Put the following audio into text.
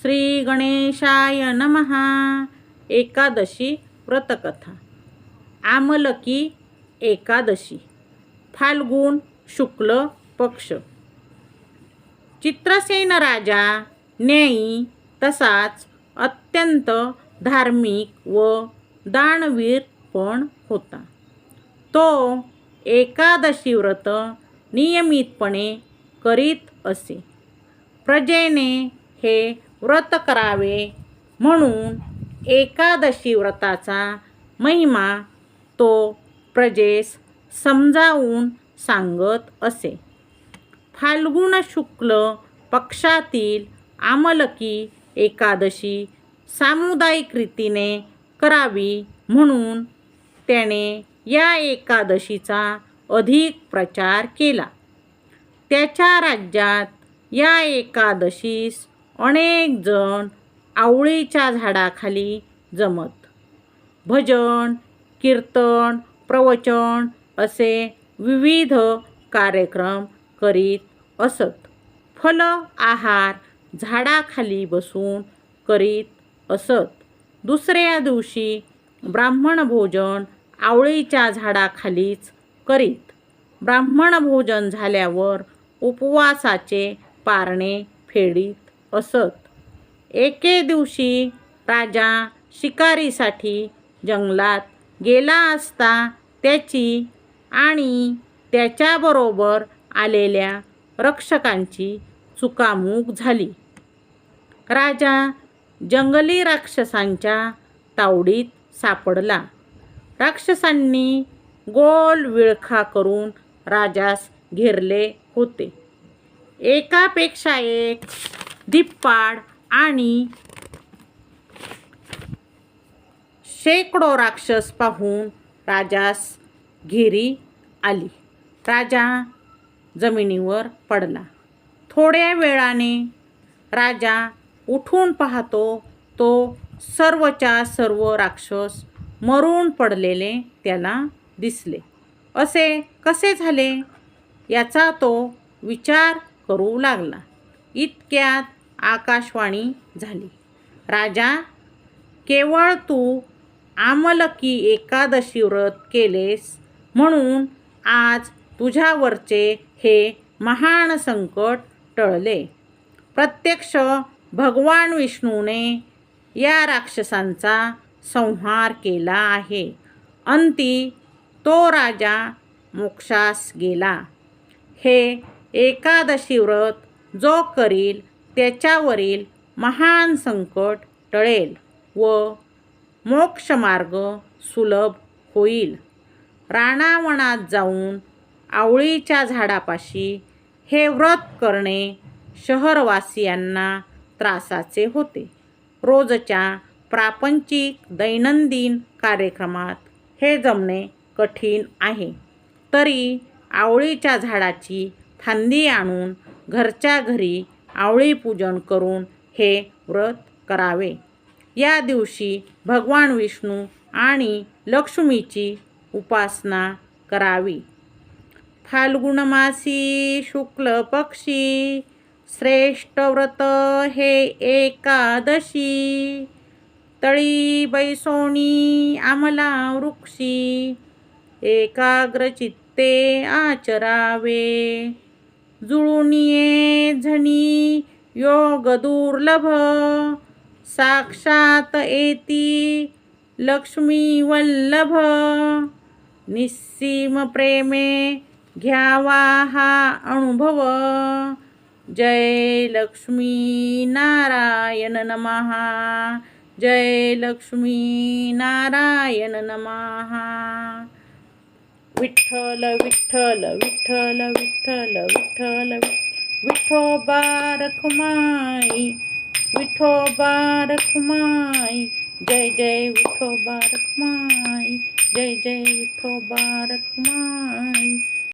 श्री गणेशाय नमहा एकादशी व्रतकथा. आमलकी एकादशी. फाल्गुन शुक्ल पक्ष. चित्रसेन राजा न्यायी तसाच अत्यंत धार्मिक व दानवीर पण होता. तो एकादशी व्रत नियमितपणे करीत असे. प्रजेने हे व्रत करावे म्हणून एकादशी व्रताचा महिमा तो प्रजेस समजावून सांगत असे. फाल्गुन शुक्ल पक्षातील आमलकी एकादशी सामुदायिक रीतीने करावी म्हणून त्याने या एकादशीचा अधिक प्रचार केला. त्याच्या राज्यात या एकादशीस अनेक जण आवळीच्या झाडाखाली जमत. भजन कीर्तन प्रवचन असे विविध कार्यक्रम करीत असत. फल आहार झाडाखाली बसून करीत असत. दुसऱ्या दिवशी ब्राह्मण भोजन आवळीच्या झाडाखालीच करीत. ब्राह्मण भोजन झाल्यावर उपवासाचे पारणे फेडीत असत. एके दिवशी राजा शिकारीसाठी जंगलात गेला असता त्याची आणि त्याच्याबरोबर आलेल्या रक्षकांची चुकामूक झाली. राजा जंगली राक्षसांच्या तावडीत सापडला. राक्षसांनी गोल विळखा करून राजास घेरले होते. एकापेक्षा एक दिप्पाड आणि शेकडो राक्षस पाहून राजास घेरी आली. राजा जमिनीवर पडला. थोड्या वेळाने राजा उठून पाहतो तो सर्वच्या सर्व राक्षस मरून पडलेले त्याला दिसले. असे कसे झाले? याचा तो विचार करू लागला. इतक्यात आकाशवाणी झाली. राजा केवळ तू आमलकी एकादशी व्रत केलेस म्हणून आज तुझ्यावरचे हे महान संकट टळले. प्रत्यक्ष भगवान विष्णूने या राक्षसांचा संहार केला आहे. अंती तो राजा मोक्षास गेला. हे एकादशी व्रत जो करील त्याच्यावरील महान संकट टळेल व मोक्षमार्ग सुलभ होईल. राणावणात जाऊन आवळीच्या झाडापाशी हे व्रत करणे शहरवासियांना त्रासाचे होते. रोजच्या प्रापंचिक दैनंदिन कार्यक्रमात हे जमणे कठीण आहे. तरी आवळीच्या झाडाची फांदी आणून घरच्या घरी आवळी पूजन करून हे व्रत करावे. या दिवशी भगवान विष्णू आणि लक्ष्मीची उपासना करावी. फाल्गुणमासी शुक्ल पक्षी श्रेष्ठ व्रत हे एकादशी. तळी बैसोणी आमला वृक्षी एकाग्रचित्ते आचरावे. जुळूनिये झणी योग दुर्लभ साक्षात येती लक्ष्मी वल्लभ निस्सीम प्रेमे घ्यावा हा अनुभव. जय लक्ष्मी नारायण नमहा जय लक्ष्मी नारायण नमहा विठ्ठल विठ्ठल विठ्ठल विठ्ठल विठ्ठल વિઠોબા રખુમાઈ વિઠોબા રખુમાઈ જય જય વિઠોબા રખુમાઈ જય જય વિઠોબા રખુમાઈ